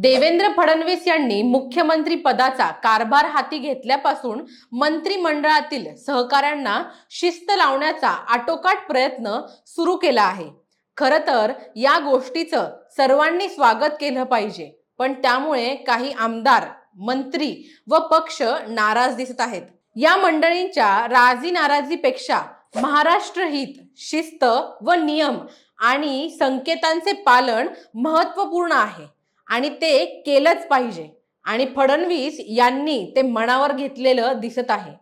देवेंद्र फडणवीस यांनी मुख्यमंत्री पदाचा कारभार हाती घेतल्यापासून मंत्रिमंडळातील सहकाऱ्यांना शिस्त लावण्याचा आटोकाट प्रयत्न सुरू केला आहे. खरं तर या गोष्टीचं सर्वांनी स्वागत केलं पाहिजे. पण त्यामुळे काही आमदार मंत्री व पक्ष नाराज दिसत आहेत. या मंडळींच्या राजी नाराजीपेक्षा महाराष्ट्र हित शिस्त व नियम आणि संकेतांचे पालन महत्त्वपूर्ण आहे. आणि ते केलंच पाहिजे. आणि फडणवीस यांनी ते मनावर घेतलेलं दिसत आहे.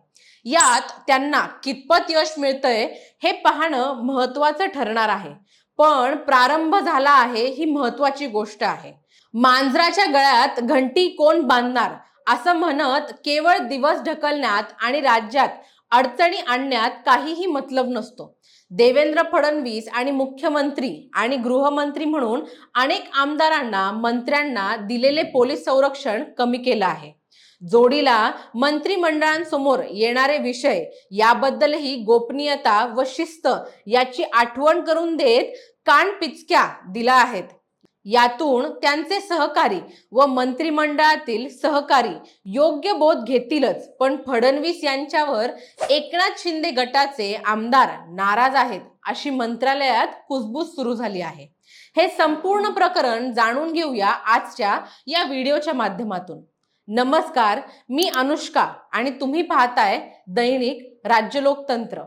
यात त्यांना कितपत यश मिळतंय हे पाहणं महत्वाचं ठरणार आहे. पण प्रारंभ झाला आहे ही महत्वाची गोष्ट आहे. मांजराच्या गळ्यात घंटी कोण बांधणार? असं म्हणत केवळ दिवस ढकलण्यात आणि राज्यात अडचणी आणण्यात काहीही मतलब नसतो. देवेंद्र फडणवीस आणि मुख्यमंत्री आणि गृहमंत्री म्हणून अनेक आमदारांना मंत्र्यांना दिलेले पोलीस संरक्षण कमी केलं आहे. जोडीला मंत्रिमंडळांसमोर येणारे विषय याबद्दलही गोपनीयता व शिस्त याची आठवण करून देत कान पिचक्या दिला आहेत. यातून त्यांचे सहकारी व मंत्रिमंडळातील सहकारी योग्य बोध घेतीलच. पण फडणवीस यांच्यावर एकनाथ शिंदे गटाचे आमदार नाराज आहेत अशी मंत्रालयात कुजबूज सुरू झाली आहे. हे संपूर्ण प्रकरण जाणून घेऊया आजच्या या व्हिडिओच्या माध्यमातून. नमस्कार मी अनुष्का आणि तुम्ही पाहताय दैनिक राज्य लोकतंत्र.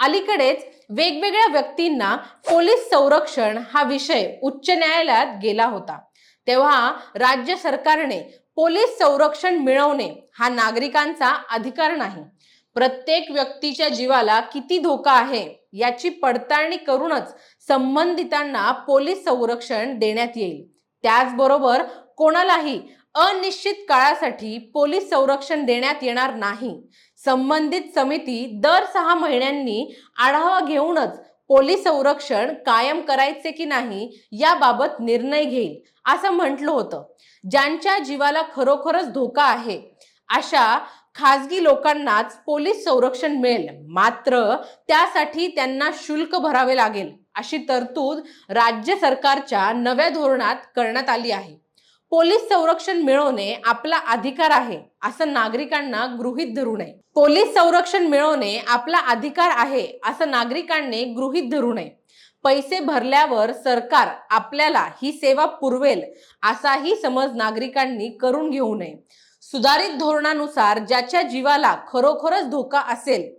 अलीकडेच वेगवेगळ्या व्यक्तींना पोलीस संरक्षण हा विषय उच्च न्यायालयात गेला होता. तेव्हा राज्य सरकारने पोलीस संरक्षण मिळवणे हा नागरिकांचा अधिकार नाही. प्रत्येक व्यक्तीच्या जीवाला किती धोका आहे याची पडताळणी करूनच संबंधितांना पोलीस संरक्षण देण्यात येईल. त्याचबरोबर कोणालाही अनिश्चित काळासाठी पोलीस संरक्षण देण्यात येणार नाही. संबंधित समिती दर सहा महिन्यांनी आढावा घेऊनच पोलीस संरक्षण कायम करायचे की नाही याबाबत निर्णय घेईल असं म्हटलं होतं. ज्यांच्या जीवाला खरोखरच धोका आहे अशा खाजगी लोकांनाच पोलीस संरक्षण मिळेल. मात्र त्यासाठी त्यांना शुल्क भरावे लागेल अशी तरतूद राज्य सरकारच्या नव्या धोरणात करण्यात आली आहे. पोलीस संरक्षण मिळवणे आपला अधिकार आहे असं नागरिकांना गृहित धरू नये. पोलीस संरक्षण मिळवणे आपला अधिकार आहे असं नागरिकांनी गृहीत धरू नये. पैसे भरल्यावर सरकार आपल्याला ही सेवा पुरवेल असाही समज नागरिकांनी करून घेऊ नये. सुधारित धोरणानुसार ज्याच्या जीवाला खरोखरच धोका असेल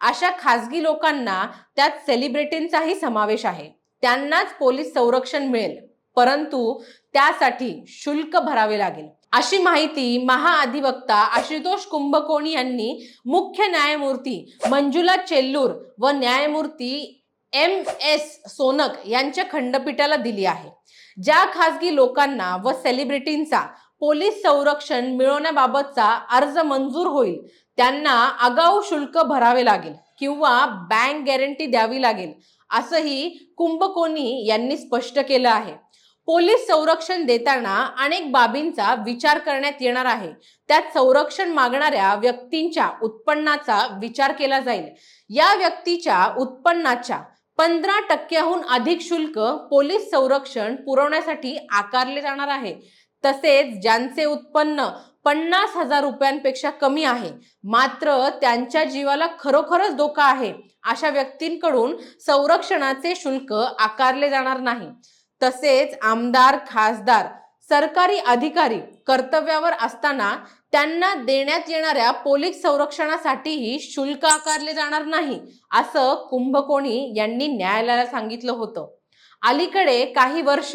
अशा खासगी लोकांना त्यात सेलिब्रिटींचाही समावेश आहे. त्यांनाच पोलीस संरक्षण मिळेल. परंतु त्यासाठी शुल्क भरावे लागेल. अशी माहिती महाअधिवक्ता आशुतोष कुंभकोणी यांनी मुख्य न्यायमूर्ती मंजुला चेल्लूर व न्यायमूर्ती एम एस सोनक यांच्या खंडपीठाला दिली आहे. ज्या खासगी लोकांना व सेलिब्रिटींचा पोलीस संरक्षण मिळवण्याबाबतचा अर्ज मंजूर होईल त्यांना आगाऊ शुल्क भरावे लागेल किंवा बँक गॅरंटी द्यावी लागेल असंही कुंभकोणी यांनी स्पष्ट केलं आहे. पोलीस संरक्षण देताना अनेक बाबींचा विचार करण्यात येणार आहे. त्यात संरक्षण मागणाऱ्या व्यक्तींच्या उत्पन्नाचा विचार केला जाईल. या व्यक्तीच्या उत्पन्नाच्या पंधरा टक्क्याहून अधिक शुल्क पोलीस संरक्षण पुरवण्यासाठी आकारले जाणार आहे. तसेच ज्यांचे उत्पन्न पन्नास हजार रुपयांपेक्षा कमी आहे मात्र त्यांच्या जीवाला खरोखरच धोका आहे अशा व्यक्तींकडून संरक्षणाचे शुल्क आकारले जाणार नाही. तसेच आमदार खासदार सरकारी अधिकारी कर्तव्यावर असताना त्यांना देण्यात येणाऱ्या पोलीस संरक्षणासाठीही शुल्क आकारले जाणार नाही असं कुंभकोणी यांनी न्यायालयाला सांगितलं होतं. अलीकडे काही वर्ष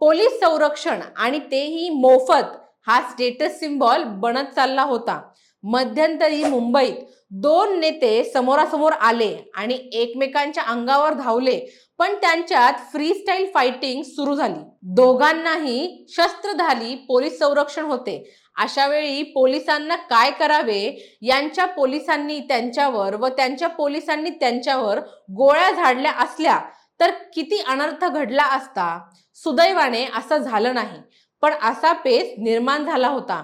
पोलीस संरक्षण आणि तेही मोफत हा स्टेटस सिम्बॉल बनत चालला होता. मध्यंतरी मुंबईत दोन नेते समोरासमोर आले आणि एकमेकांच्या अंगावर धावले पण त्यांच्यात फ्री स्टाईल फायटिंग सुरू झाली. दोघांनाही शस्त्रधारी पोलीस संरक्षण होते. अशा वेळी पोलिसांना काय करावे? यांच्या पोलिसांनी त्यांच्यावर व त्यांच्या पोलिसांनी त्यांच्यावर गोळ्या झाडल्या असल्या तर किती अनर्थ घडला असता? सुदैवाने असं झालं नाही. पण असा पेच निर्माण झाला होता.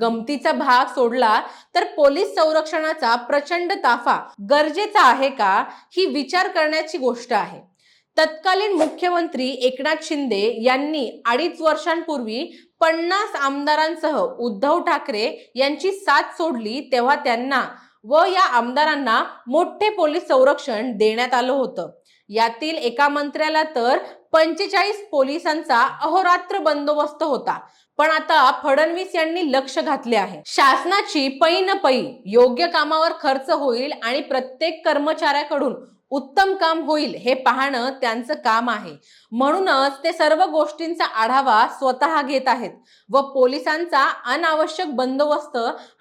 गमतीचा भाग सोडला तर पोलीस संरक्षणाचा प्रचंड ताफा गरजेचा आहे का? ही विचार करण्याची गोष्ट आहे. तत्कालीन मुख्यमंत्री एकनाथ शिंदे यांनी अडीच वर्षांपूर्वी पन्नास आमदारांसह उद्धव ठाकरे यांची साथ सोडली तेव्हा त्यांना व या आमदारांना मोठे पोलीस संरक्षण देण्यात आलं होतं. यातील एका मंत्र्याला तर पंचेचाळीस पोलिसांचा अहोरात्र बंदोबस्त होता. पण आता फडणवीस यांनी लक्ष घातले आहे. शासनाची पै न पै योग्य कामावर खर्च होईल आणि प्रत्येक कर्मचाऱ्याकडून उत्तम काम होईल हे पाहणं त्यांचं काम आहे. म्हणूनच ते सर्व गोष्टींचा आढावा स्वतः घेत आहेत व पोलिसांचा अनावश्यक बंदोबस्त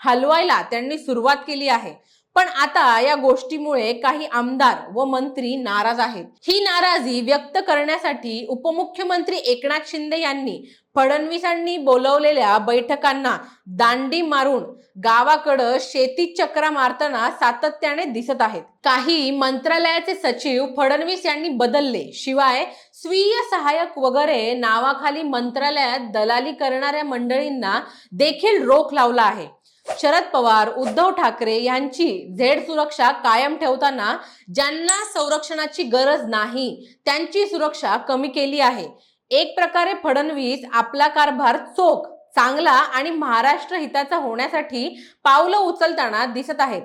हलवायला त्यांनी सुरुवात केली आहे. पण आता या गोष्टीमुळे काही आमदार व मंत्री नाराज आहेत. ही नाराजी व्यक्त करण्यासाठी उपमुख्यमंत्री एकनाथ शिंदे यांनी फडणवीसांनी बोलवलेल्या बैठकांना दांडी मारून गावाकडं शेती चक्रा मारताना सातत्याने दिसत आहेत. काही मंत्रालयाचे सचिव फडणवीस यांनी बदलले. शिवाय स्वीय सहाय्यक वगैरे नावाखाली मंत्रालयात दलाली करणाऱ्या मंडळींना देखील रोख लावला आहे. शरद पवार उद्धव ठाकरे यांची झेड सुरक्षा कायम ठेवताना ज्यांना संरक्षणाची गरज नाही त्यांची सुरक्षा कमी केली आहे. एक प्रकारे फडणवीस आपला कारभार चोख चांगला आणि महाराष्ट्र हिताचा होण्यासाठी पावलं उचलताना दिसत आहेत.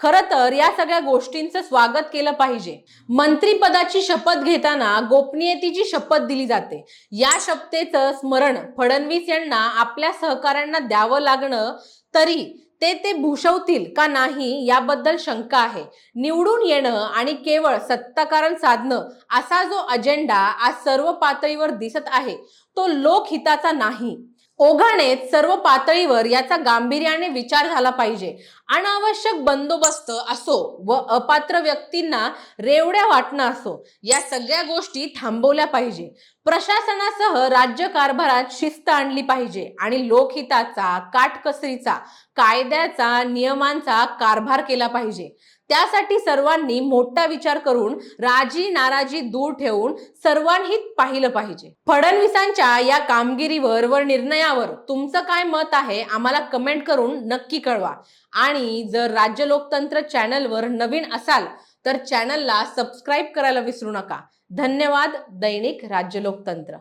खर तर या सगळ्या गोष्टींचं स्वागत केलं पाहिजे. मंत्रीपदाची शपथ घेताना गोपनीयतेची शपथ दिली जाते. या शपथेचं स्मरण फडणवीस यांना आपल्या सहकाऱ्यांना द्यावं लागणं तरी ते ते भूषवतील का नाही याबद्दल शंका आहे. निवडून येणं आणि केवळ सत्ताकारण साधणं असा जो अजेंडा आज सर्व पातळीवर दिसत आहे तो लोकहिताचा नाही. ओघाने सर्व पातळीवर याचा गांभीर्याने विचार झाला पाहिजे. अनावश्यक बंदोबस्त असो व अपात्र व्यक्तींना रेवड्या वाटणं असो या सगळ्या गोष्टी थांबवल्या पाहिजे. प्रशासनासह राज्य कारभारात शिस्त आणली पाहिजे आणि लोकहिताचा काटकसरीचा कायद्याचा नियमांचा कारभार केला पाहिजे. त्यासाठी सर्वांनी मोठा विचार करून राजी नाराजी दूर ठेवून सर्वांहित पाहिलं पाहिजे. फडणवीसांच्या या कामगिरीवर व निर्णयावर तुमचं काय मत आहे आम्हाला कमेंट करून नक्की कळवा. आणि जर राज्य लोकतंत्र चॅनलवर नवीन असाल तर चॅनलला सबस्क्राईब करायला विसरू नका. धन्यवाद दैनिक राज्य लोकतंत्र.